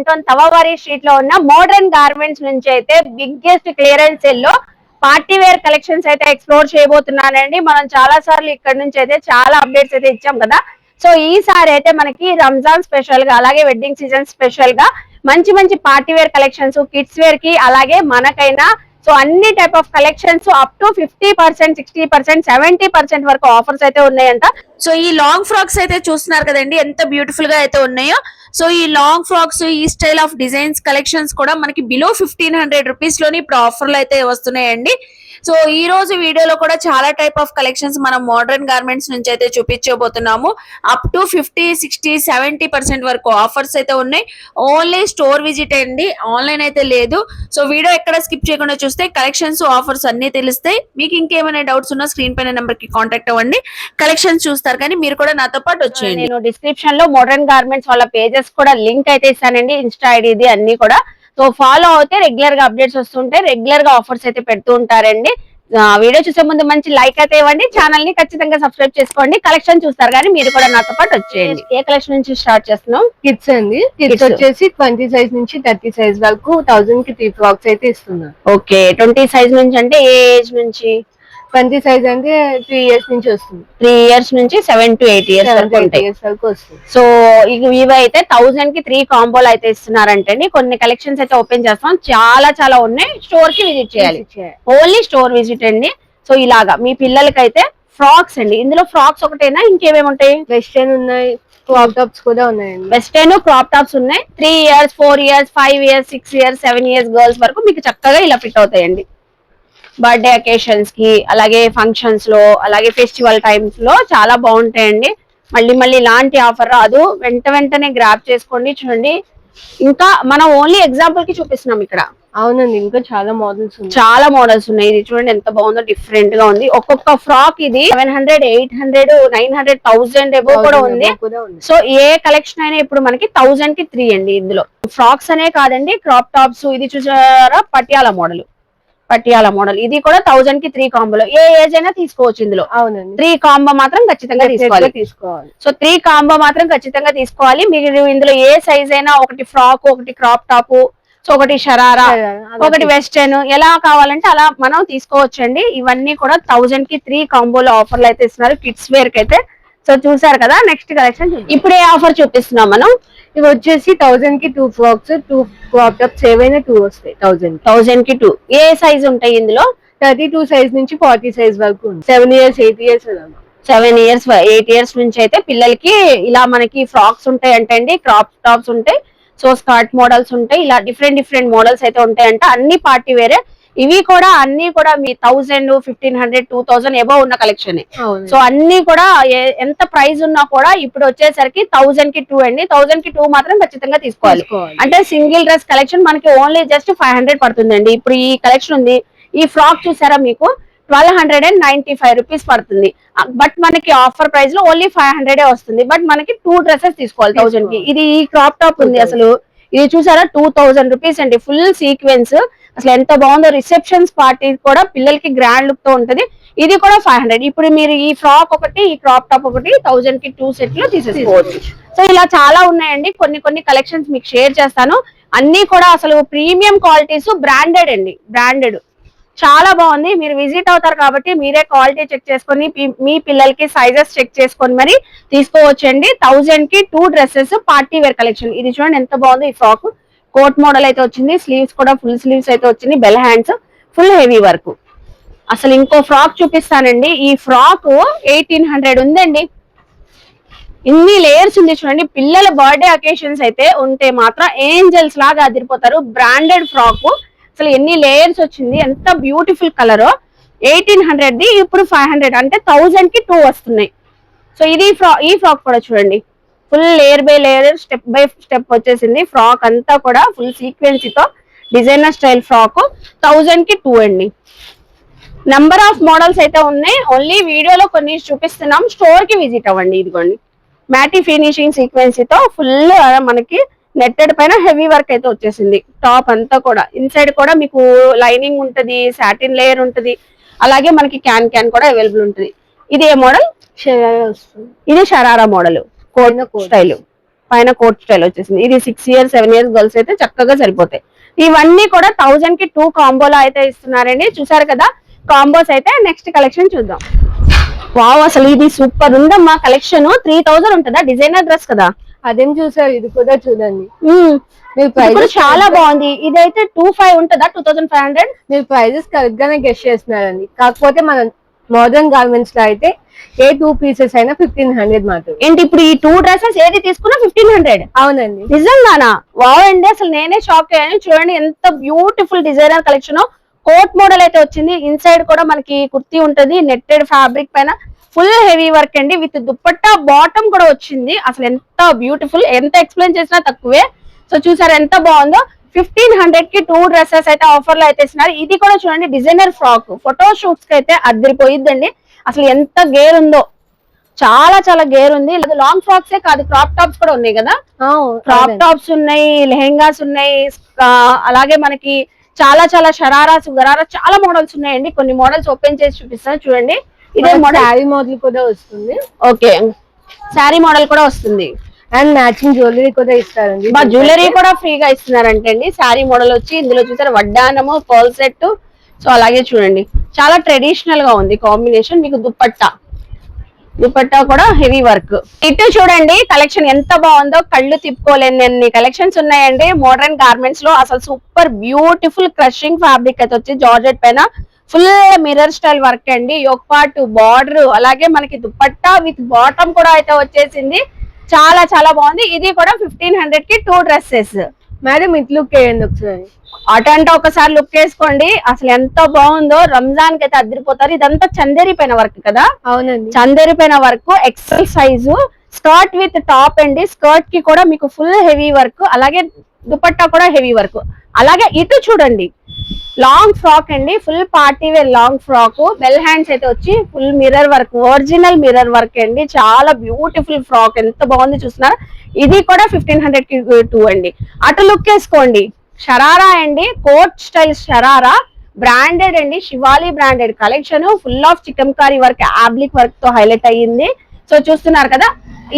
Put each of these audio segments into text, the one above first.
కంటోన్ తవవారి స్ట్రీట్లో ఉన్న modern garments నుంచి అయితే బిగ్గెస్ట్ క్లియరెన్స్ సెల్లో పార్టీ వేర్ కలెక్షన్స్ అయితే ఎక్స్ప్లోర్ చేయబోతున్నానండి. మనం చాలా సార్లు ఇక్కడ నుంచి అయితే చాలా అప్డేట్స్ అయితే ఇచ్చాం కదా. సో ఈసారి అయితే మనకి రంజాన్ స్పెషల్గా అలాగే వెడ్డింగ్ సీజన్ స్పెషల్గా మంచి మంచి పార్టీ వేర్ కలెక్షన్స్ కిడ్స్ వేర్కి అలాగే మనకైనా సో అన్ని type of collections up to fifty percent sixty percent seventy percent వరకు ఆఫర్స్ అయితే ఉన్నాయంట. సో ఈ లాంగ్ ఫ్రాక్స్ అయితే చూస్తున్నారు కదండి ఎంత బ్యూటిఫుల్గా అయితే ఉన్నాయో. సో ఈ లాంగ్ ఫ్రాక్స్ ఈ స్టైల్ ఆఫ్ డిజైన్స్ కలెక్షన్స్ కూడా మనకి బిలో ఫిఫ్టీన్ హండ్రెడ్ రూపీస్లోని ఇప్పుడు ఆఫర్లు అయితే వస్తున్నాయండి. సో ఈ రోజు వీడియోలో కూడా చాలా టైప్ ఆఫ్ కలెక్షన్స్ మనం మోడర్న్ గార్మెంట్స్ నుంచి అయితే చూపించబోతున్నాము. Up to fifty sixty seventy percent వరకు ఆఫర్స్ అయితే ఉన్నాయి. ఓన్లీ స్టోర్ విజిట్ అండి. ఆన్లైన్ అయితే లేదు. సో వీడియో ఎక్కడ స్కిప్ చేయకుండా చూస్తే కలెక్షన్స్ ఆఫర్స్ అన్ని తెలుస్తాయి మీకు ఇంకేమైనా డౌట్స్ ఉన్నా స్క్రీన్ పైన నెంబర్కి కాంటాక్ట్ అవ్వండి. కలెక్షన్స్ చూస్తారు కానీ మీరు కూడా నాతో పాటు వచ్చేయండి. నేను డిస్క్రిప్షన్లో మోడర్న్ గార్మెంట్స్ వాళ్ళ పేజెస్ కూడా లింక్ అయితే ఇస్తానండి. ఇన్స్టా ఐడి అన్ని కూడా. సో ఫాలో అవుతే రెగ్యులర్గా అప్డేట్స్ వస్తుంటాయి. రెగ్యులర్గా ఆఫర్స్ అయితే పెడుతూ ఉంటారండి. వీడియో చూసే ముందు మంచి లైక్ అయితే ఇవ్వండి. ఛానల్ని ఖచ్చితంగా సబ్స్క్రైబ్ చేసుకోండి. కలెక్షన్ చూస్తారు కానీ మీరు కూడా నాతో పాటు వచ్చేయండి. ఏ కలెక్షన్ నుంచి స్టార్ట్ చేస్తున్నాం కిడ్స్ అండి. Kids Kids. వచ్చేసి ట్వంటీ సైజ్ నుంచి థర్టీ సైజ్ వరకు థౌసండ్కి త్రీ ఫ్రాక్స్ అయితే ఇస్తున్నారు ఓకే ట్వంటీ సైజ్ నుంచి అంటే ఏ ఏజ్ నుంచి? ట్వంటీ సైజ్ అంటే త్రీ ఇయర్స్ నుంచి వస్తుంది. త్రీ ఇయర్స్ నుంచి సెవెన్ టు ఎయిట్ ఇయర్స్ వరకు ఉంటాయి. సో ఇవి అయితే థౌసండ్కి త్రీ కాంబోలు అయితే ఇస్తున్నారంటే కొన్ని కలెక్షన్స్ అయితే ఓపెన్ చేస్తాం. చాలా చాలా ఉన్నాయి. స్టోర్కి విజిట్ చేయాలి. ఓన్లీ స్టోర్ విజిట్ అండి. సో ఇలాగా మీ పిల్లలకైతే ఫ్రాక్స్ అండి. ఇందులో ఫ్రాక్స్ ఒకటేనా? ఇంకేమేమి ఉంటాయి? వెస్టర్న్ ఉన్నాయి. క్రాప్ టాప్స్ కూడా ఉన్నాయండి. వెస్టర్న్ క్రాప్ టాప్స్ ఉన్నాయి. Three years four years five years six years seven years girls వరకు మీకు చక్కగా ఇలా ఫిట్ అవుతాయండి. బర్త్డే అకేషన్స్కి అలాగే ఫంక్షన్స్లో అలాగే ఫెస్టివల్ టైమ్స్లో చాలా బాగుంటాయండి. మళ్ళీ మళ్ళీ ఇలాంటి ఆఫర్ రాదు. వెంట వెంటనే గ్రాప్ చేసుకోండి. చూడండి. ఇంకా మనం ఓన్లీ ఎగ్జాంపుల్కి చూపిస్తున్నాం ఇక్కడ. అవునండి ఇంకా చాలా మోడల్స్ చాలా మోడల్స్ ఉన్నాయి. ఇది చూడండి ఎంత బాగుందో డిఫరెంట్గా ఉంది. ఒక్కొక్క ఫ్రాక్ ఇది seven hundred eight hundred nine hundred thousand above కూడా ఉంది. సో ఏ కలెక్షన్ అయినా ఇప్పుడు మనకి థౌసండ్కి త్రీ అండి ఇందులో. ఫ్రాక్స్ అనే కాదండి క్రాప్ టాప్స్ ఇది చూసారా? Patiala model Patiala model. ఇది కూడా థౌసండ్కి త్రీ కాంబోలో ఏ ఏజ్ అయినా తీసుకోవచ్చు ఇందులో. త్రీ కాంబో మాత్రం ఖచ్చితంగా తీసుకోవాలి. తీసుకోవాలి. సో త్రీ కాంబో మాత్రం ఖచ్చితంగా తీసుకోవాలి. మీరు ఇందులో ఏ సైజ్ అయినా ఒకటి ఫ్రాక్ ఒకటి క్రాప్ టాప్ సో ఒకటి షరారా ఒకటి వెస్టర్న్ ఎలా కావాలంటే అలా మనం తీసుకోవచ్చండి. ఇవన్నీ కూడా థౌజండ్కి త్రీ కాంబోలో ఆఫర్లు అయితే ఇస్తున్నారు. కిడ్స్ వేర్కి అయితే సో చూసారు కదా నెక్స్ట్ కలెక్షన్ ఇప్పుడు ఏ ఆఫర్ చూపిస్తున్నాం మనం. ఇవి వచ్చేసి థౌసండ్కి two frocks two crop tops ఏవైనా టూ వస్తాయి థౌసండ్ థౌజండ్కి టూ ఏ సైజ్ ఉంటాయి ఇందులో? థర్టీ టూ సైజ్ నుంచి ఫార్టీ సైజ్ వరకు seven years eight years seven years eight years నుంచి అయితే పిల్లలకి ఇలా మనకి ఫ్రాక్స్ ఉంటాయి అంటే అండి క్రాప్ టాప్స్ ఉంటాయి. సో స్కర్ట్ మోడల్స్ ఉంటాయి. ఇలా డిఫరెంట్ డిఫరెంట్ మోడల్స్ అయితే ఉంటాయంట. అన్ని పార్టీ వేరే. ఇవి కూడా అన్ని కూడా మీ thousand fifteen hundred two thousand above ఉన్న కలెక్షన్ సో అన్ని కూడా ఎంత ప్రైస్ ఉన్నా కూడా ఇప్పుడు వచ్చేసరికి థౌసండ్కి టూ అండి. థౌసండ్కి టూ మాత్రం ఖచ్చితంగా తీసుకోవాలి. తీసుకోవాలి. అంటే సింగిల్ డ్రెస్ కలెక్షన్ మనకి ఓన్లీ జస్ట్ ఫైవ్ హండ్రెడ్ పడుతుందండి. ఇప్పుడు ఈ కలెక్షన్ ఉంది. ఈ ఫ్రాక్ చూసారా మీకు? Twelve hundred and ninety five rupees పడుతుంది బట్ మనకి ఆఫర్ ప్రైస్లో ఓన్లీ ఫైవ్ హండ్రెడ్ వస్తుంది. బట్ మనకి టూ డ్రెస్సెస్ తీసుకోవాలి థౌసండ్కి. ఇది ఈ క్రాప్ టాప్ ఉంది అసలు. ఇది చూసారా? టూ థౌసండ్ రూపీస్ అండి. ఫుల్ సీక్వెన్స్ అసలు ఎంత బాగుందో రిసెప్షన్స్ పార్టీ కూడా పిల్లలకి గ్రాండ్ లుక్తో ఉంటది. ఇది కూడా ఫైవ్ హండ్రెడ్ ఇప్పుడు మీరు ఈ ఫ్రాక్ ఒకటి ఈ క్రాప్ టాప్ ఒకటి థౌసండ్కి టూ సెట్లో తీసేసుకోవచ్చు. సో ఇలా చాలా ఉన్నాయండి. కొన్ని కొన్ని కలెక్షన్స్ మీకు షేర్ చేస్తాను. అన్ని కూడా అసలు ప్రీమియం క్వాలిటీస్ బ్రాండెడ్ అండి. బ్రాండెడ్ చాలా బాగుంది. మీరు విజిట్ అవుతారు కాబట్టి మీరే క్వాలిటీ చెక్ చేసుకొని మీ పిల్లలకి సైజెస్ చెక్ చేసుకొని మరి తీసుకోవచ్చండి. థౌజండ్కి two dresses party wear collection ఇది చూడండి ఎంత బాగుంది ఈ ఫ్రాక్ కోట్ మోడల్ అయితే వచ్చింది స్లీవ్స్ కూడా ఫుల్ స్లీవ్స్ అయితే వచ్చింది bell hands full heavy work. అసలు ఇంకో ఫ్రాక్ చూపిస్తానండి. ఈ ఫ్రాక్ ఎయిటీన్ హండ్రెడ్ ఉందండి. ఇన్ని లేయర్స్ ఉంది చూడండి. పిల్లల బర్త్డే అకేషన్స్ అయితే ఉంటే మాత్రం ఏంజల్స్ లాగా అదిరిపోతారు. Branded frock. అసలు ఎన్ని లేయర్స్ వచ్చింది. ఎంత beautiful colour. Eighteen hundred the ఇప్పుడు ఫైవ్ హండ్రెడ్ అంటే థౌజండ్కి టూ వస్తున్నాయి. సో ఇది ఫ్రా ఈ ఫ్రాక్ కూడా చూడండి. Full layer by layer step by step వచ్చేసింది. ఫ్రాక్ అంతా కూడా ఫుల్ సీక్వెన్సీతో డిజైనర్ స్టైల్ ఫ్రాక్ థౌజండ్కి టూ అండి. నంబర్ ఆఫ్ మోడల్స్ అయితే ఉన్నాయి. ఓన్లీ వీడియోలో కొన్ని చూపిస్తున్నాం. స్టోర్కి విజిట్ అవ్వండి ఇదిగోండి. మ్యాటీ ఫినిషింగ్ సీక్వెన్సీతో ఫుల్ మనకి నెట్టెడ్ పైన హెవీ వర్క్ అయితే వచ్చేసింది. టాప్ అంతా కూడా. ఇన్సైడ్ కూడా మీకు లైనింగ్ ఉంటది సాటిన్ లేయర్ ఉంటది. అలాగే మనకి క్యాన్ క్యాన్ కూడా అవైలబుల్ ఉంటుంది. ఇది ఏ మోడల్ ఇది షరారా మోడల్ coat. స్టైల్. పైన కోట్ స్టైల్ వచ్చేసింది. ఇది six years seven years girls అయితే చక్కగా సరిపోతాయి. ఇవన్నీ కూడా థౌజండ్కి టూ కాంబోలో అయితే ఇస్తున్నారండి. చూసారు కదా? కాంబోస్ అయితే నెక్స్ట్ కలెక్షన్ చూద్దాం. వావ్ అసలు ఇది సూపర్ ఉందమ్మా కలెక్షన్ త్రీ థౌజండ్ ఉంటుందా? డిజైనర్ డ్రెస్ కదా? అదేం చూసారు? ఇది కూడా చూడండి. చాలా బాగుంది. ఇదైతే టూ ఫైవ్ ఉంటుందా? టూ థౌసండ్ ఫైవ్ హండ్రెడ్ మీరు ప్రైజెస్ కరెక్ట్ గానే గెస్ట్ చేస్తున్నారండి. కాకపోతే మన మోడర్న్ గార్మెంట్స్లో అయితే ఏ టూ పీసెస్ అయినా ఫిఫ్టీన్ హండ్రెడ్ మాత్రం ఏంటి ఇప్పుడు ఈ టూ డ్రెస్సెస్ ఏది తీసుకున్నా ఫిఫ్టీన్ హండ్రెడ్? అవునండి. నిజంగానా? వావ్ అండి అసలు నేనే షాక్ అయ్యాను. చూడండి ఎంత beautiful designer collection coat model అయితే వచ్చింది. ఇన్సైడ్ కూడా మనకి కుర్తీ ఉంటది. నెట్టెడ్ ఫ్యాబ్రిక్ పైన ఫుల్ హెవీ వర్క్ అండి. విత్ దుప్పట్టా బాటమ్ కూడా వచ్చింది. అసలు ఎంత బ్యూటిఫుల్ ఎంత ఎక్స్ప్లెయిన్ చేసినా తక్కువే. సో చూసారు ఎంత బాగుందో. ఫిఫ్టీన్ హండ్రెడ్కి టూ డ్రెస్సెస్ అయితే ఆఫర్లో అయితే ఇస్తున్నారు. ఇది కూడా చూడండి డిజైనర్ ఫ్రాక్ ఫోటో షూట్స్కి అయితే అద్దరిపోయిద్దండి. అసలు ఎంత గేర్ ఉందో. చాలా చాలా గేర్ ఉంది. లాంగ్ ఫ్రాక్సే కాదు క్రాప్ టాప్స్ కూడా ఉన్నాయి కదా? క్రాప్ టాప్స్ ఉన్నాయి లెహెంగాస్ ఉన్నాయి అలాగే మనకి చాలా చాలా షరారాస్ గరారాస్ చాలా మోడల్స్ ఉన్నాయండి. కొన్ని మోడల్స్ ఓపెన్ చేసి చూపిస్తాను చూడండి. ఇదే మోడల్ శారీ మోడల్ కూడా వస్తుంది. ఓకే. శారీ మోడల్ కూడా వస్తుంది. అండ్ మ్యాచింగ్ జ్యువెలరీ కూడా ఇస్తారండి. మా జ్యువెలరీ కూడా ఫ్రీగా ఇస్తున్నారంటే అండి శారీ మోడల్ వచ్చి ఇందులో చూసారు వడ్డానము పర్ల్ సెట్ సో అలాగే చూడండి. చాలా ట్రెడిషనల్గా ఉంది కాంబినేషన్ మీకు దుప్పట్టా దుపట్టా కూడా హెవీ వర్క్ ఇటు చూడండి కలెక్షన్ ఎంత బాగుందో. కళ్ళు తిప్పుకోలేని అన్ని కలెక్షన్స్ ఉన్నాయండి. మోడర్న్ గార్మెంట్స్లో అసలు సూపర్ బ్యూటిఫుల్ క్రషింగ్ ఫ్యాబ్రిక్ అయితే వచ్చి జార్జెట్ పైన ఫుల్ మిర్రర్ స్టైల్ వర్క్ అండి. ఒక పాటు బార్డర్ అలాగే మనకి దుపట్టా విత్ బాటమ్ కూడా అయితే వచ్చేసింది. చాలా చాలా బాగుంది. ఇది కూడా ఫిఫ్టీన్ హండ్రెడ్కి two dresses madam it look వేయండి ఒకసారి. అటంటే ఒకసారి లుక్ వేసుకోండి. అసలు ఎంత బాగుందో రంజాన్కి అయితే అదిరిపోతారు ఇదంతా చందేరి పైన వర్క్ కదా? అవునండి. చందేరి పైన work XL size skirt with top అండి స్కర్ట్కి కూడా మీకు ఫుల్ హెవీ వర్క్ అలాగే దుపట్టా కూడా హెవీ వర్క్ అలాగే ఇటు చూడండి. లాంగ్ ఫ్రాక్ అండి. Full party wear long frock bell hands అయితే వచ్చి full mirror work original mirror work అండి. చాలా బ్యూటిఫుల్ ఫ్రాక్ ఎంత బాగుంది చూస్తున్నారా? ఇది కూడా ఫిఫ్టీన్ హండ్రెడ్కి టూ అండి. అటు లుక్ వేసుకోండి. షరారా అండి కోట్ స్టైల్ షరారా బ్రాండెడ్ అండి Shivali branded collection full of chikankari work applique వర్క్తో హైలైట్ అయ్యింది. సో చూస్తున్నారు కదా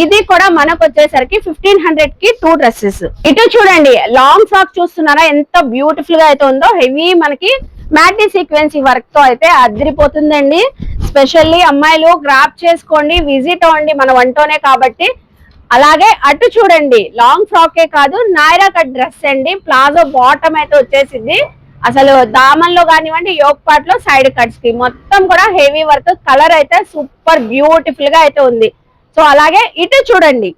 ఇది కూడా మనకు వచ్చేసరికి ఫిఫ్టీన్ హండ్రెడ్కి టూ డ్రెస్సెస్. ఇటు చూడండి లాంగ్ ఫ్రాక్ చూస్తున్నారా ఎంత బ్యూటిఫుల్గా అయితే ఉందో హెవీ మనకి మ్యాటీ సీక్వెన్సీ వర్క్తో అయితే అదిరిపోతుందండి. స్పెషల్లీ అమ్మాయిలు గ్రాప్ చేసుకోండి విజిట్ అవ్వండి మన వంటోనే కాబట్టి. అలాగే అటు చూడండి లాంగ్ ఫ్రాకే కాదు నాయరా కట్ డ్రెస్ అండి. ప్లాజో బాటమ్ అయితే వచ్చేసింది. అసలు దామన్లో కానివ్వండి యోగ్ పార్ట్లో సైడ్ కట్స్కి. మొత్తం కూడా హెవీ వర్క్ కలర్ అయితే సూపర్ బ్యూటిఫుల్గా అయితే ఉంది. సో అలాగే ఇటు చూడండి.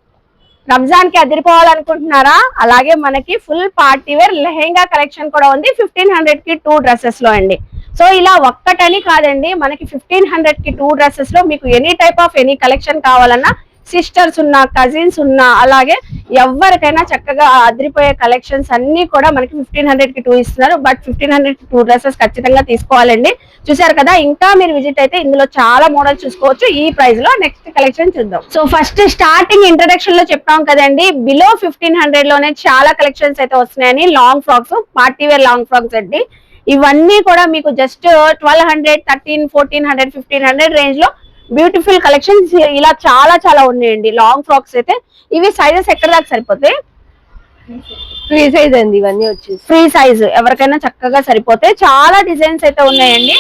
రంజాన్కి అదిరిపోవాలనుకుంటున్నారా? అలాగే మనకి full party wear lehenga collection కూడా ఉంది. ఫిఫ్టీన్ హండ్రెడ్కి టూ డ్రెస్సెస్లో అండి. సో ఇలా ఒక్కటని కాదండి. మనకి ఫిఫ్టీన్ హండ్రెడ్కి టూ డ్రెస్సెస్లో మీకు any type of any collection కావాలన్నా సిస్టర్స్ ఉన్నా కజిన్స్ ఉన్నా అలాగే ఎవరికైనా చక్కగా అదిరిపోయే కలెక్షన్స్ అన్ని కూడా మనకి ఫిఫ్టీన్ హండ్రెడ్కి టూ ఇస్తున్నారు. బట్ ఫిఫ్టీన్ హండ్రెడ్కి టూ డ్రెస్సెస్ ఖచ్చితంగా తీసుకోవాలండి. చూసారు కదా ఇంకా మీరు విజిట్ అయితే ఇందులో చాలా మోడల్ చూసుకోవచ్చు. ఈ ప్రైస్లో నెక్స్ట్ కలెక్షన్ చూద్దాం. సో ఫస్ట్ స్టార్టింగ్ ఇంట్రడక్షన్లో చెప్పాం కదండి బిలో ఫిఫ్టీన్ హండ్రెడ్లోనే చాలా కలెక్షన్స్ అయితే వస్తున్నాయని. Long frocks party wear long frocks అండి. ఇవన్నీ కూడా మీకు just twelve hundred thirteen fourteen hundred fifteen hundred రేంజ్లో బ్యూటిఫుల్ కలెక్షన్స్ ఇలా చాలా చాలా ఉన్నాయండి. లాంగ్ ఫ్రాక్స్ అయితే ఇవి సైజెస్ ఎక్కడ దాకా సరిపోతాయి? ఫ్రీ సైజ్ అండి ఇవన్నీ వచ్చేసి. ఫ్రీ సైజ్ ఎవరికైనా చక్కగా సరిపోతాయి చాలా డిజైన్స్ అయితే ఉన్నాయండి.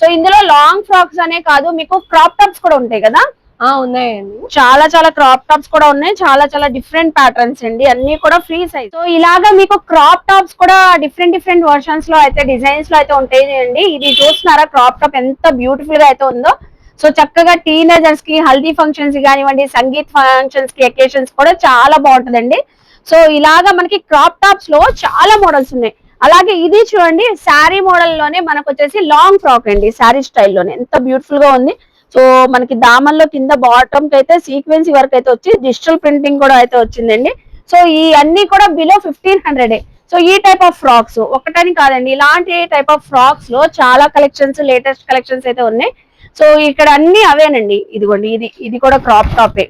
సో ఇందులో లాంగ్ ఫ్రాక్స్ అనే కాదు మీకు క్రాప్ టాప్స్ కూడా ఉంటాయి కదా? ఆ ఉన్నాయండి. చాలా చాలా క్రాప్ టాప్స్ కూడా ఉన్నాయి. చాలా చాలా డిఫరెంట్ ప్యాటర్న్స్ అండి. అన్ని కూడా ఫ్రీ సైజ్ సో ఇలాగా మీకు క్రాప్ టాప్స్ కూడా డిఫరెంట్ డిఫరెంట్ వర్షన్స్లో అయితే డిజైన్స్లో అయితే ఉంటాయి అండి ఇది చూస్తున్నారా? క్రాప్ టాప్ ఎంత బ్యూటిఫుల్గా అయితే ఉందో. సో చక్కగా టీనేజర్స్కి హల్దీ ఫంక్షన్స్ కానివ్వండి సంగీత్ ఫంక్షన్స్కి ఎకేషన్స్ కూడా చాలా బాగుంటుందండి. సో ఇలాగా మనకి క్రాప్ టాప్స్లో చాలా మోడల్స్ ఉన్నాయి. అలాగే ఇది చూడండి శారీ మోడల్లోనే మనకు వచ్చేసి లాంగ్ ఫ్రాక్ అండి శారీ స్టైల్లోనే ఎంత బ్యూటిఫుల్గా ఉంది. సో మనకి దామన్లో కింద బాటమ్కి అయితే సీక్వెన్సీ వర్క్ అయితే వచ్చి డిజిటల్ ప్రింటింగ్ కూడా అయితే వచ్చిందండి. సో ఈ అన్ని కూడా బిలో ఫిఫ్టీన్ హండ్రెడ్ సో ఈ టైప్ ఆఫ్ ఫ్రాక్స్ ఒకటని కాదండి ఇలాంటి టైప్ ఆఫ్ ఫ్రాక్స్లో చాలా కలెక్షన్స్ లేటెస్ట్ కలెక్షన్స్ అయితే ఉన్నాయి. సో ఇక్కడ అన్ని అవేనండి. ఇదిగోండి ఇది ఇది కూడా క్రాప్ టాపే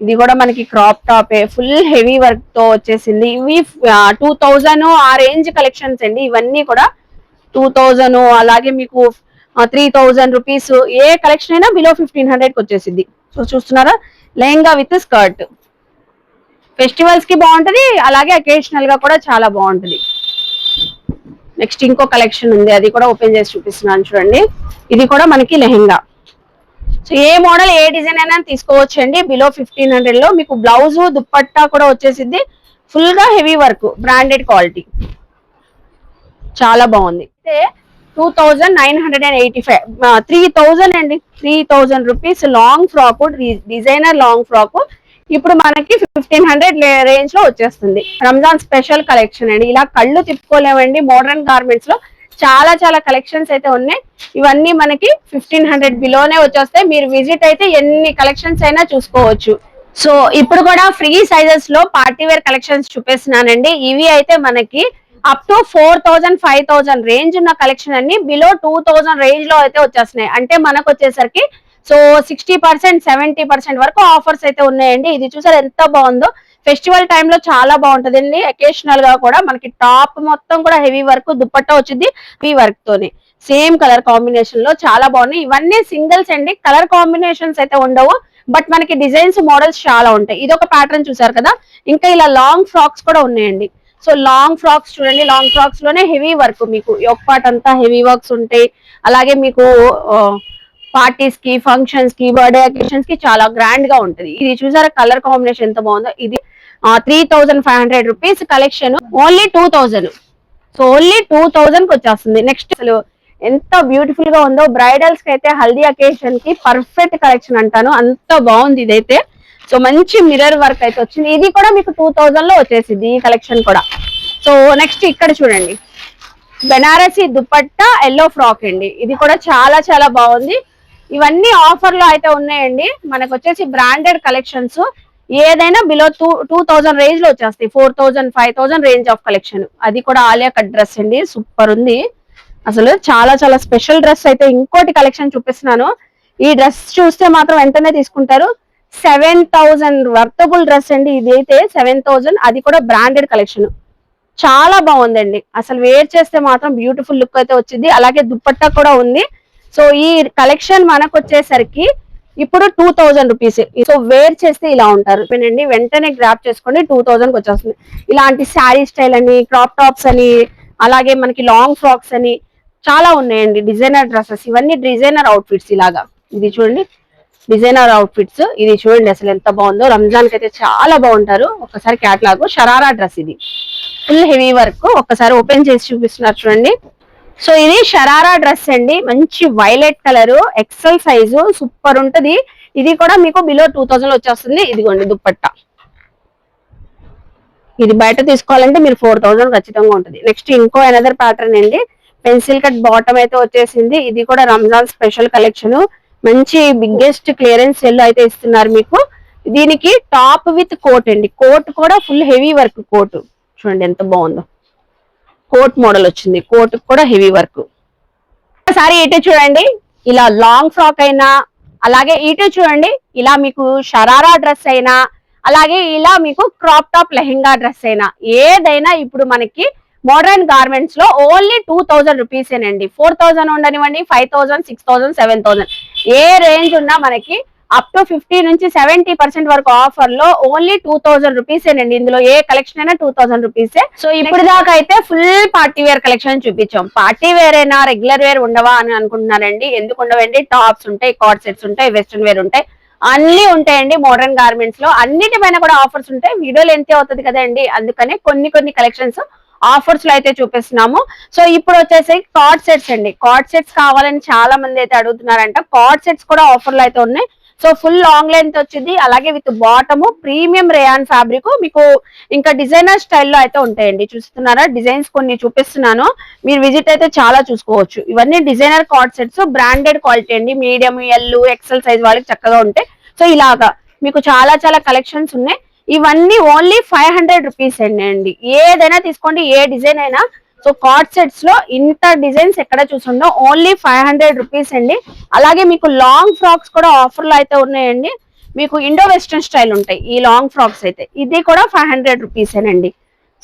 ఇది కూడా మనకి క్రాప్ టాపే ఫుల్ హెవీ వర్క్తో వచ్చేసింది. ఇవి టూ థౌజండ్ ఆ రేంజ్ కలెక్షన్స్ అండి. ఇవన్నీ కూడా టూ థౌజండ్ అలాగే మీకు త్రీ థౌజండ్ రూపీస్ ఏ కలెక్షన్ అయినా బిలో ఫిఫ్టీన్ హండ్రెడ్కి వచ్చేసింది. సో చూస్తున్నారా? లెహంగా విత్ స్కర్ట్ ఫెస్టివల్స్కి బాగుంటది అలాగే అకేషనల్గా కూడా చాలా బాగుంటది. నెక్స్ట్ ఇంకో కలెక్షన్ ఉంది అది కూడా ఓపెన్ చేసి చూపిస్తున్నాను చూడండి. ఇది కూడా మనకి లెహెంగా. సో ఏ మోడల్ ఏ డిజైన్ అయినా తీసుకోవచ్చు అండి బిలో ఫిఫ్టీన్ హండ్రెడ్లో మీకు బ్లౌజ్ దుప్పట్టా కూడా వచ్చేసింది ఫుల్గా హెవీ వర్క్ బ్రాండెడ్ క్వాలిటీ చాలా బాగుంది. అయితే two thousand nine hundred and eighty five three thousand అండి. Three thousand rupees long frock designer long frock ఇప్పుడు మనకి ఫిఫ్టీన్ హండ్రెడ్ రేంజ్లో వచ్చేస్తుంది. రంజాన్ స్పెషల్ కలెక్షన్ అండి. ఇలా కళ్ళు తిప్పుకోలేమండి మోడర్న్ గార్మెంట్స్లో చాలా చాలా కలెక్షన్స్ అయితే ఉన్నాయి. ఇవన్నీ మనకి ఫిఫ్టీన్ హండ్రెడ్ బిలోనే వచ్చేస్తాయి. మీరు విజిట్ అయితే ఎన్ని కలెక్షన్స్ అయినా చూసుకోవచ్చు. సో ఇప్పుడు కూడా ఫ్రీ సైజెస్లో పార్టీ వేర్ కలెక్షన్స్ చూపిస్తున్నానండి. ఇవి అయితే మనకి up to four thousand five thousand range ఉన్న కలెక్షన్ అన్ని బిలో టూ థౌజండ్ రేంజ్లో అయితే వచ్చేస్తున్నాయి. అంటే మనకు వచ్చేసరికి so sixty percent seventy percent వరకు ఆఫర్స్ అయితే ఉన్నాయండి. ఇది చూసారు ఎంత బాగుందో? ఫెస్టివల్ టైంలో చాలా బాగుంటుంది. అండి అకేషనల్గా కూడా మనకి టాప్ మొత్తం కూడా హెవీ వర్క్ దుప్పట్టా వచ్చింది హెవీ వర్క్ తోనే. సేమ్ కలర్ కాంబినేషన్లో చాలా బాగున్నాయి. ఇవన్నీ సింగిల్స్ అండి. కలర్ కాంబినేషన్స్ అయితే ఉండవు. బట్ మనకి డిజైన్స్ మోడల్స్ చాలా ఉంటాయి. ఇది ఒక ప్యాటర్న్ చూసారు కదా? ఇంకా ఇలా లాంగ్ ఫ్రాక్స్ కూడా ఉన్నాయండి. సో లాంగ్ ఫ్రాక్స్ చూడండి. లాంగ్ ఫ్రాక్స్లోనే హెవీ వర్క్ మీకు. ఒక పార్ట్ అంతా హెవీ వర్క్స్ ఉంటాయి. అలాగే మీకు పార్టీస్కి ఫంక్షన్స్కి బర్త్డే అకేషన్స్కి చాలా గ్రాండ్గా ఉంటుంది. ఇది చూసారా కలర్ కాంబినేషన్ ఎంత బాగుందో? ఇది three thousand five hundred rupees collection only two thousand so only two థౌజండ్కి వచ్చేస్తుంది. నెక్స్ట్ అసలు ఎంత బ్యూటిఫుల్గా ఉందో. బ్రైడల్స్కి అయితే హల్దీ అకేషన్కి పర్ఫెక్ట్ కలెక్షన్ అంటాను. అంత బాగుంది ఇదైతే. సో మంచి మిర్రర్ వర్క్ అయితే వచ్చింది. ఇది కూడా మీకు టూ థౌజండ్లో వచ్చేసింది ఈ కలెక్షన్ కూడా. సో నెక్స్ట్ ఇక్కడ చూడండి. బెనారసీ దుపట్టా ఎల్లో ఫ్రాక్ అండి. ఇది కూడా చాలా చాలా బాగుంది. ఇవన్నీ ఆఫర్లో అయితే ఉన్నాయండి. మనకు వచ్చేసి బ్రాండెడ్ కలెక్షన్స్ ఏదైనా బిలో టూ టూ థౌజండ్ రేంజ్లో వచ్చేస్తాయి. Four thousand five thousand range of collection అది కూడా ఆలియా కట్ డ్రెస్ అండి. సూపర్ ఉంది. అసలు చాలా చాలా స్పెషల్ డ్రెస్ అయితే ఇంకోటి కలెక్షన్ చూపిస్తున్నాను. ఈ డ్రెస్ చూస్తే మాత్రం వెంటనే తీసుకుంటారు. సెవెన్ థౌజండ్ వర్తబుల్ డ్రెస్ అండి. ఇది అయితే సెవెన్ థౌజండ్ అది కూడా బ్రాండెడ్ కలెక్షన్ చాలా బాగుందండి. అసలు వేర్ చేస్తే మాత్రం బ్యూటిఫుల్ లుక్ అయితే వచ్చింది. అలాగే దుప్పట్టా కూడా ఉంది. సో ఈ కలెక్షన్ మనకు వచ్చేసరికి ఇప్పుడు two thousand rupees so wear చేస్తే ఇలా ఉంటారు. అండి వెంటనే గ్రాప్ చేసుకోండి టూ థౌజండ్ వచ్చేస్తుంది. ఇలాంటి శారీ స్టైల్ అని క్రాప్ టాప్స్ అని అలాగే మనకి లాంగ్ ఫ్రాక్స్ అని చాలా ఉన్నాయండి. డిజైనర్ డ్రెస్సెస్ ఇవన్నీ డిజైనర్ అవుట్ఫిట్స్ ఇలాగా. ఇది చూడండి. డిజైనర్ అవుట్ఫిట్స్ ఇది చూడండి అసలు ఎంత బాగుందో. రంజాన్కి అయితే చాలా బాగుంటారు. ఒకసారి క్యాట్లాగ్ షరారా డ్రెస్ ఇది. ఫుల్ హెవీ వర్క్ ఒక్కసారి ఓపెన్ చేసి చూపిస్తున్నారు చూడండి. సో ఇది షరారా డ్రెస్ అండి. మంచి violet colour XL size super ఉంటది. ఇది కూడా మీకు బిలో టూ థౌజండ్ వచ్చేస్తుంది. ఇదిగోండి దుప్పట్టా. ఇది బయట తీసుకోవాలంటే మీరు ఫోర్ థౌజండ్ ఖచ్చితంగా ఉంటుంది. నెక్స్ట్ ఇంకో అనదర్ ప్యాటర్న్ అండి. పెన్సిల్ కట్ బాటమ్ అయితే వచ్చేసింది. ఇది కూడా రంజాన్ స్పెషల్ కలెక్షన్ మంచి బిగ్గెస్ట్ క్లియరెన్స్ సెల్ అయితే ఇస్తున్నారు మీకు. దీనికి టాప్ విత్ కోట్ అండి. కోట్ కూడా ఫుల్ హెవీ వర్క్ కోట్ చూడండి ఎంత బాగుందో. కోట్ మోడల్ వచ్చింది. కోట్ కూడా హెవీ వర్క్. ఒకసారి ఇటు చూడండి. ఇలా లాంగ్ ఫ్రాక్ అయినా అలాగే ఇటు చూడండి. ఇలా మీకు షరారా డ్రెస్ అయినా అలాగే ఇలా మీకు క్రాప్ టాప్ లెహెంగా డ్రెస్ అయినా ఏదైనా ఇప్పుడు మనకి మోడర్న్ గార్మెంట్స్లో ఓన్లీ టూ థౌజండ్ రూపీస్ ఏనండి ఫోర్ థౌజండ్ ఉండనివ్వండి five thousand six thousand seven thousand ఏ రేంజ్ ఉన్నా మనకి అప్ టు ఫిఫ్టీ నుంచి సెవెంటీ పర్సెంట్ వరకు ఆఫర్లో ఓన్లీ టూ థౌసండ్ రూపీస్ ఏనండి. ఇందులో ఏ కలెక్షన్ అయినా టూ థౌసండ్ రూపీసే సో ఇప్పుడు దాకా అయితే ఫుల్ పార్టీ వేర్ కలెక్షన్ చూపించాం. పార్టీ వేర్ అయినా రెగ్యులర్ వేర్ ఉండవా అని అనుకుంటున్నారండి. ఎందుకు ఉండవండి? టాప్స్ ఉంటాయి కార్డ్ సెట్స్ ఉంటాయి వెస్ట్రన్ వేర్ ఉంటాయి. అన్ని ఉంటాయండి మోడర్న్ గార్మెంట్స్లో. అన్నిటిపైన కూడా ఆఫర్స్ ఉంటాయి. వీడియోలు ఎంత అవుతుంది కదండి. అందుకనే కొన్ని కొన్ని కలెక్షన్స్ ఆఫర్స్లో అయితే చూపిస్తున్నాము. సో ఇప్పుడు వచ్చేసి కార్డ్ సెట్స్ అండి. కార్డ్ సెట్స్ కావాలని చాలా మంది అయితే అడుగుతున్నారంట. కార్డ్ సెట్స్ కూడా ఆఫర్లో అయితే ఉన్నాయి. సో ఫుల్ లాంగ్ లెంత్ వచ్చింది. అలాగే with bottom premium rayon fabric. మీకు ఇంకా డిజైనర్ స్టైల్లో అయితే ఉంటాయండి. చూస్తున్నారా? డిజైన్స్ కొన్ని చూపిస్తున్నాను. మీరు విజిట్ అయితే చాలా చూసుకోవచ్చు. ఇవన్నీ designer co-ord sets. Branded quality అండి. మీడియం ఎల్ ఎక్సెల్ సైజ్ వాళ్ళకి చక్కగా ఉంటాయి సో ఇలాగా మీకు చాలా చాలా కలెక్షన్స్ ఉన్నాయి. ఇవన్నీ ఓన్లీ ఫైవ్ హండ్రెడ్ రూపీస్ అండి. ఏదైనా తీసుకోండి. ఏ డిజైన్ అయినా సో కార్డ్ సెట్స్లో ఇంత డిజైన్స్ ఎక్కడ చూసుండో ఓన్లీ ఫైవ్ హండ్రెడ్ రూపీస్ అండి. అలాగే మీకు లాంగ్ ఫ్రాక్స్ కూడా ఆఫర్లో అయితే ఉన్నాయండి. మీకు ఇండో వెస్ట్రన్ స్టైల్ ఉంటాయి. ఈ లాంగ్ ఫ్రాక్స్ అయితే. ఇది కూడా ఫైవ్ హండ్రెడ్ రూపీస్ అండి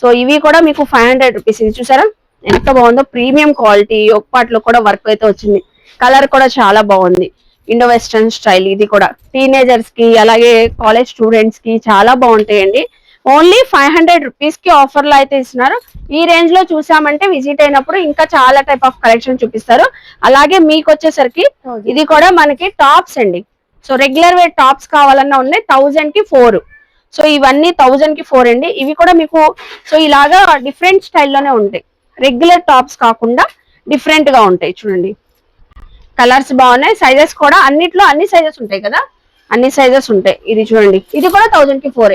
సో ఇవి కూడా మీకు ఫైవ్ హండ్రెడ్ రూపీస్. ఇది చూసారా? ఎంత బాగుందో ప్రీమియం క్వాలిటీ ఒక పాటలో కూడా వర్క్ అయితే వచ్చింది. కలర్ కూడా చాలా బాగుంది. ఇండో వెస్ట్రన్ స్టైల్ ఇది కూడా. టీనేజర్స్కి అలాగే కాలేజ్ స్టూడెంట్స్కి చాలా బాగుంటాయండి. ఓన్లీ ఫైవ్ హండ్రెడ్ రూపీస్కి ఆఫర్లో అయితే ఇస్తున్నారు. ఈ రేంజ్లో చూసామంటే విజిట్ అయినప్పుడు ఇంకా చాలా టైప్ ఆఫ్ కలెక్షన్ చూపిస్తారు. అలాగే మీకు వచ్చేసరికి ఇది కూడా మనకి టాప్స్ అండి. సో రెగ్యులర్ వేర్ టాప్స్ కావాలన్నా ఉన్నాయి. థౌజండ్కి ఫోర్. సో ఇవన్నీ థౌజండ్కి ఫోర్ అండి. ఇవి కూడా మీకు సో ఇలాగా డిఫరెంట్ స్టైల్లోనే ఉంటాయి. రెగ్యులర్ టాప్స్ కాకుండా డిఫరెంట్గా ఉంటాయి. చూడండి. కలర్స్ బాగున్నాయి. సైజెస్ కూడా అన్నిట్లో అన్ని సైజెస్ ఉంటాయి కదా? అన్ని సైజెస్ ఉంటాయి. ఇది చూడండి. ఇది కూడా థౌజండ్కి ఫోర్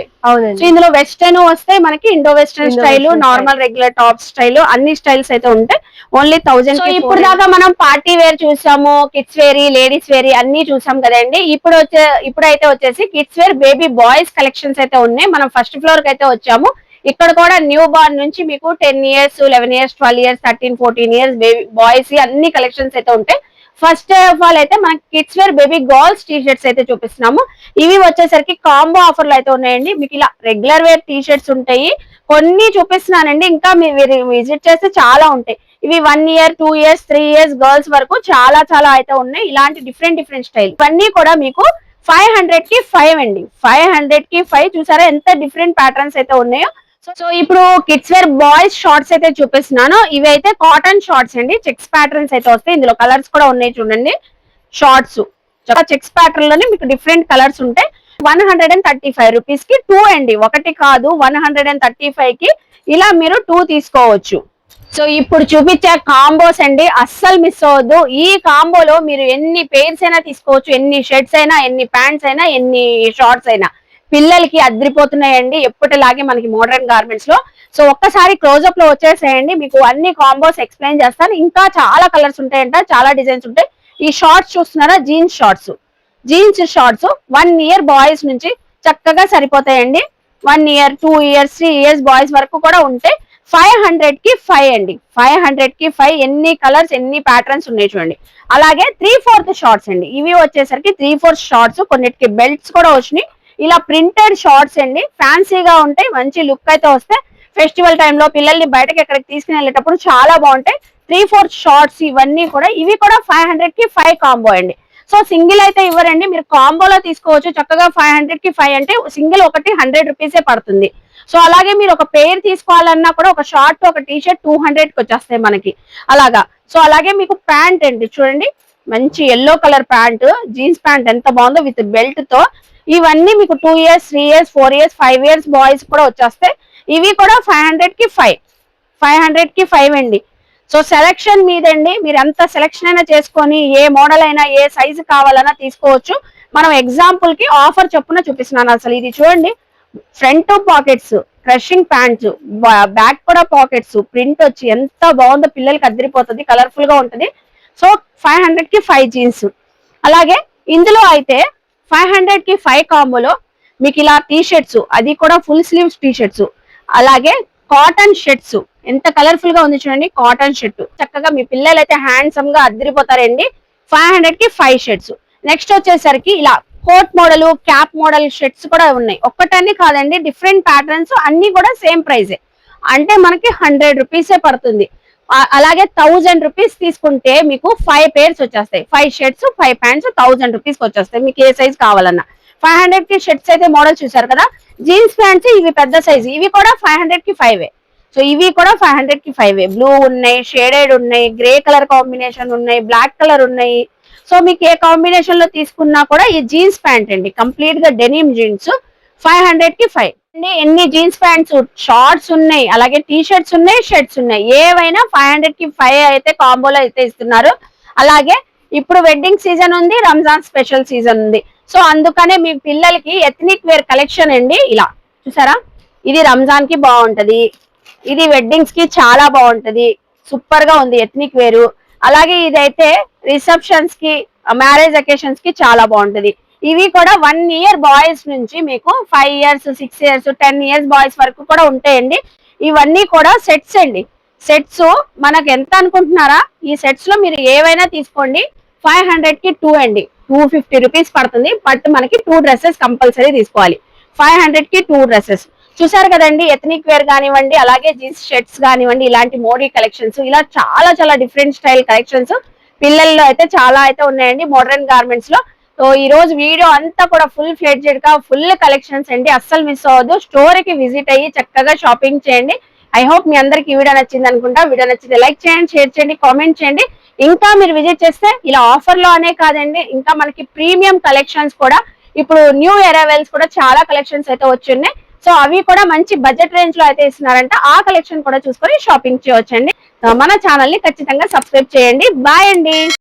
సో ఇందులో వెస్టర్న్ వస్తాయి మనకి Indo western style normal regular top style అన్ని స్టైల్స్ అయితే ఉంటాయి ఓన్లీ థౌజండ్ ఇప్పుడు దాకా మనం పార్టీ వేర్ చూసాము కిడ్స్ వేరీ లేడీస్ వేరీ అన్ని చూసాం కదండి. ఇప్పుడు వచ్చే ఇప్పుడైతే వచ్చేసి kids wear baby boys collections అయితే ఉన్నాయి. మనం ఫస్ట్ ఫ్లోర్కి అయితే వచ్చాము. ఇక్కడ కూడా న్యూ బార్న్ నుంచి మీకు ten years eleven years twelve years thirteen fourteen years baby boys అన్ని కలెక్షన్స్ అయితే ఉంటాయి. ఫస్ట్ ఆఫ్ ఆల్ అయితే మనకి kids wear baby girls T-shirts అయితే చూపిస్తున్నాము. ఇవి వచ్చేసరికి కాంబో ఆఫర్లు అయితే ఉన్నాయండి. మీకు ఇలా రెగ్యులర్ వేర్ టీ షర్ట్స్ ఉంటాయి. కొన్ని చూపిస్తున్నానండి. ఇంకా మీరు విజిట్ చేస్తే చాలా ఉంటాయి. ఇవి one year two years three years girls వరకు చాలా చాలా అయితే ఉన్నాయి. ఇలాంటి డిఫరెంట్ డిఫరెంట్ స్టైల్ ఇవన్నీ కూడా మీకు ఫైవ్ హండ్రెడ్కి ఫైవ్ అండి. ఫైవ్ హండ్రెడ్కి ఫైవ్ చూసారా? ఎంత డిఫరెంట్ ప్యాటర్న్స్ అయితే ఉన్నాయో సో ఇప్పుడు కిడ్స్ వేర్ బాయ్స్ షార్ట్స్ అయితే చూపిస్తున్నాను. ఇవి అయితే కాటన్ షార్ట్స్ అండి. చెక్స్ ప్యాటర్న్స్ అయితే వస్తాయి. ఇందులో కలర్స్ కూడా ఉన్నాయి చూడండి. షార్ట్స్ చెక్స్ ప్యాటర్న్లోనే మీకు డిఫరెంట్ కలర్స్ ఉంటాయి. One hundred and thirty five రూపీస్కి టూ అండి. ఒకటి కాదు వన్ హండ్రెడ్ అండ్ థర్టీ ఫైవ్కి ఇలా మీరు టూ తీసుకోవచ్చు. సో ఇప్పుడు చూపించే కాంబోస్ అండి. అస్సలు మిస్ అవ్వద్దు. ఈ కాంబోలో మీరు ఎన్ని పేర్స్ అయినా తీసుకోవచ్చు. ఎన్ని షర్ట్స్ అయినా ఎన్ని ప్యాంట్స్ అయినా ఎన్ని షార్ట్స్ అయినా. పిల్లలకి అద్రిపోతున్నాయండి ఎప్పటిలాగే మనకి మోడర్న్ గార్మెంట్స్లో. సో ఒక్కసారి క్లోజ్అప్లో వచ్చేసేయండి. మీకు అన్ని కాంబోస్ ఎక్స్ప్లెయిన్ చేస్తాను. ఇంకా చాలా కలర్స్ ఉంటాయంట చాలా డిజైన్స్ ఉంటాయి. ఈ షార్ట్స్ చూస్తున్నారా? Jeans shorts jeans shorts one year boys నుంచి చక్కగా సరిపోతాయండి. One year two years three years boys వరకు కూడా ఉంటే ఫైవ్ హండ్రెడ్కి ఫైవ్ అండి. ఫైవ్ హండ్రెడ్కి ఫైవ్ ఎన్ని కలర్స్ ఎన్ని ప్యాటర్న్స్ ఉన్నాయి చూడండి. అలాగే త్రీ ఫోర్త్ షార్ట్స్ అండి. ఇవి వచ్చేసరికి త్రీ ఫోర్త్ షార్ట్స్ కొన్నిటికి బెల్ట్స్ కూడా వచ్చినాయి. ఇలా ప్రింటెడ్ షార్ట్స్ అండి. ఫ్యాన్సీగా ఉంటాయి. మంచి లుక్ అయితే వస్తే ఫెస్టివల్ టైంలో పిల్లల్ని బయటకి ఎక్కడికి తీసుకుని వెళ్ళేటప్పుడు చాలా బాగుంటాయి. త్రీ ఫోర్త్ షార్ట్స్ ఇవన్నీ కూడా ఇవి కూడా ఫైవ్ హండ్రెడ్కి ఫైవ్ కాంబో అండి. సో సింగిల్ అయితే ఇవ్వరండి. మీరు కాంబోలో తీసుకోవచ్చు. చక్కగా ఫైవ్ హండ్రెడ్కి ఫైవ్ అంటే సింగిల్ ఒకటి హండ్రెడ్ రూపీసే పడుతుంది. సో అలాగే మీరు ఒక పేర్ తీసుకోవాలన్నా కూడా ఒక షార్ట్ ఒక టీ షర్ట్ టూ హండ్రెడ్కి వచ్చేస్తాయి మనకి. అలాగా. సో అలాగే మీకు ప్యాంట్ అండి. చూడండి. మంచి yellow colour pant jeans pant ఎంత బాగుందో విత్ బెల్ట్తో ఇవన్నీ మీకు two years three years four years five years boys కూడా వచ్చేస్తాయి ఇవి కూడా ఫైవ్ హండ్రెడ్కి ఫైవ్ ఫైవ్ హండ్రెడ్కి ఫైవ్ అండి. సో సెలక్షన్ మీదండి. మీరు ఎంత సెలక్షన్ అయినా చేసుకొని ఏ మోడల్ అయినా ఏ సైజు కావాలన్నా తీసుకోవచ్చు. మనం ఎగ్జాంపుల్కి ఆఫర్ చొప్పున చూపిస్తున్నాను అసలు. ఇది చూడండి. Front pockets crushing pants back కూడా పాకెట్స్ ప్రింట్ వచ్చి ఎంత బాగుందో పిల్లలకి అదిరిపోతుంది కలర్ఫుల్గా ఉంటుంది. సో ఫైవ్ హండ్రెడ్కి ఫైవ్ జీన్స్ అలాగే ఇందులో అయితే ఫైవ్ హండ్రెడ్కి ఫైవ్ కాంబోలో మీకు ఇలా టీ షర్ట్స్ అది కూడా ఫుల్ స్లీవ్స్ టీ షర్ట్స్ అలాగే కాటన్ షర్ట్స్. ఎంత కలర్ఫుల్గా ఉంది చూడండి కాటన్ షర్ట్. చక్కగా మీ పిల్లలు అయితే హ్యాండ్సమ్గా అద్దరిపోతారండి. ఫైవ్ హండ్రెడ్కి ఫైవ్ షర్ట్స్. నెక్స్ట్ వచ్చేసరికి ఇలా coat model cap model shirts కూడా ఉన్నాయి. ఒక్కటన్ని కాదండి డిఫరెంట్ ప్యాటర్న్స్ అన్ని కూడా సేమ్ ప్రైజే అంటే మనకి హండ్రెడ్ రూపీసే పడుతుంది. అలాగే థౌజండ్ రూపీస్ తీసుకుంటే మీకు ఫైవ్ పేర్స్ వచ్చేస్తాయి. Five shirts five pants thousand rupees వచ్చేస్తాయి. మీకు ఏ సైజ్ కావాలన్నా. ఫైవ్ హండ్రెడ్కి షర్ట్స్ అయితే మోడల్ చూసారు కదా? జీన్స్ ప్యాంట్స్ ఇవి పెద్ద సైజ్ ఇవి కూడా ఫైవ్ హండ్రెడ్కి ఫైవ్ సో ఇవి కూడా ఫైవ్ హండ్రెడ్కి ఫైవ్ బ్లూ ఉన్నాయి షేడెడ్ ఉన్నాయి గ్రే కలర్ కాంబినేషన్ ఉన్నాయి బ్లాక్ కలర్ ఉన్నాయి. సో మీకు ఏ కాంబినేషన్లో తీసుకున్నా కూడా ఈ జీన్స్ ప్యాంట్ అండి. కంప్లీట్గా డెనిమ్ జీన్స్ ఫైవ్ హండ్రెడ్కి ఫైవ్ ఎన్ని జీన్స్ ప్యాంట్స్ షార్ట్స్ ఉన్నాయి అలాగే టీ షర్ట్స్ ఉన్నాయి షర్ట్స్ ఉన్నాయి. ఏవైనా ఫైవ్ హండ్రెడ్కి ఫైవ్ అయితే కాంబోలో అయితే ఇస్తున్నారు. అలాగే ఇప్పుడు వెడ్డింగ్ సీజన్ ఉంది రంజాన్ స్పెషల్ సీజన్ ఉంది. సో అందుకనే మీ పిల్లలకి ఎథనిక్ వేర్ కలెక్షన్ అండి ఇలా. చూసారా? ఇది రంజాన్కి బాగుంటది. ఇది వెడ్డింగ్స్కి చాలా బాగుంటది. సూపర్గా ఉంది ఎథనిక్ వేరు అలాగే ఇదైతే రిసెప్షన్స్కి మ్యారేజ్ అకేషన్స్కి చాలా బాగుంటది. ఇవి కూడా వన్ ఇయర్ బాయ్స్ నుంచి మీకు five years six years ten years boys వరకు కూడా ఉంటాయండి. ఇవన్నీ కూడా సెట్స్ అండి. సెట్స్ మనకు ఎంత అనుకుంటున్నారా? ఈ సెట్స్లో మీరు ఏవైనా తీసుకోండి. ఫైవ్ హండ్రెడ్కి టూ అండి. టూ ఫిఫ్టీ రూపీస్ పడుతుంది. బట్ మనకి టూ డ్రెస్సెస్ కంపల్సరీ తీసుకోవాలి. ఫైవ్ హండ్రెడ్కి టూ డ్రెస్సెస్ చూసారు కదండి ఎథనిక్ వేర్ కానివ్వండి అలాగే జీన్స్ షర్ట్స్ కానివ్వండి ఇలాంటి మోడీ కలెక్షన్స్ ఇలా చాలా చాలా డిఫరెంట్ స్టైల్ కలెక్షన్స్ పిల్లల్లో అయితే చాలా అయితే ఉన్నాయండి. మోడర్న్ గార్మెంట్స్లో సో ఈ రోజు వీడియో అంతా కూడా ఫుల్ ఫ్లెడ్జెడ్గా ఫుల్ కలెక్షన్స్ అండి అస్సలు మిస్ అవ్వద్దు. స్టోర్కి విజిట్ అయ్యి చక్కగా షాపింగ్ చేయండి. ఐ హోప్ మీ అందరికి ఈ వీడియో నచ్చింది అనుకుంటా. వీడియో నచ్చితే లైక్ చేయండి షేర్ చేయండి కామెంట్ చేయండి. ఇంకా మీరు విజిట్ చేస్తే ఇలా ఆఫర్లో అనే కాదండి ఇంకా మనకి ప్రీమియం కలెక్షన్స్ కూడా ఇప్పుడు న్యూ అరైవల్స్ కూడా చాలా కలెక్షన్స్ అయితే వచ్చున్నాయి సో అవి కూడా మంచి బడ్జెట్ రేంజ్లో అయితే ఇస్తున్నారంట. ఆ కలెక్షన్ కూడా చూసుకొని షాపింగ్ చేయవచ్చండి మన ఛానల్ని ఖచ్చితంగా సబ్స్క్రైబ్ చేయండి. బాయ్ అండి.